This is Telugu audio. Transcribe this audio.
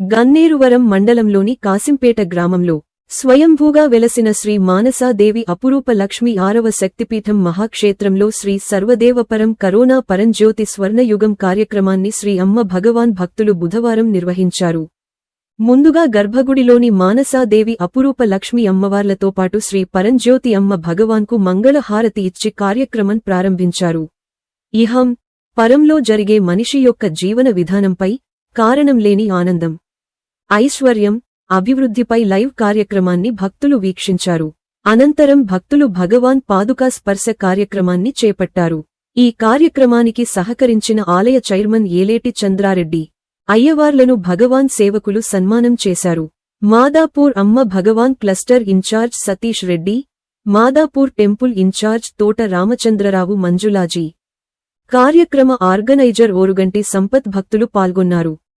గన్నేరువరం మండలంలోని కాసింపేట గ్రామంలో స్వయంభూగా వెలసిన శ్రీ మానసాదేవి అపురూప లక్ష్మి ఆరవ శక్తిపీఠం మహాక్షేత్రంలో శ్రీ సర్వదేవపరం కరోనా పరంజ్యోతి స్వర్ణయుగం కార్యక్రమాన్ని శ్రీ అమ్మ భగవాన్ భక్తులు బుధవారం నిర్వహించారు. ముందుగా గర్భగుడిలోని మానసాదేవి అపురూప లక్ష్మి అమ్మవార్లతో పాటు శ్రీ పరంజ్యోతి అమ్మ భగవాన్కు మంగళహారతి ఇచ్చి కార్యక్రమం ప్రారంభించారు. ఇహం పరంలో జరిగే మనిషి యొక్క జీవన విధానంపై కారణం లేని ఆనందం. ఐశ్వర్యం అభివృద్ధిపై లైవ్ కార్యక్రమాన్ని భక్తులు వీక్షించారు. అనంతరం భక్తులు భగవాన్ పాదుకా స్పర్శ కార్యక్రమాన్ని చేపట్టారు. ఈ కార్యక్రమానికి సహకరించిన ఆలయ చైర్మన్ ఏలేటి చంద్రారెడ్డి అయ్యవార్లను భగవాన్ సేవకులు సన్మానం చేశారు. Madhapur Amma Bhagavan cluster incharge Satish Reddy Madhapur temple incharge Thota Ramachandrarao మంజులాజీ. కార్యక్రమ ఆర్గనైజర్ ఓరుగంటి సంపత్ భక్తులు పాల్గొన్నారు.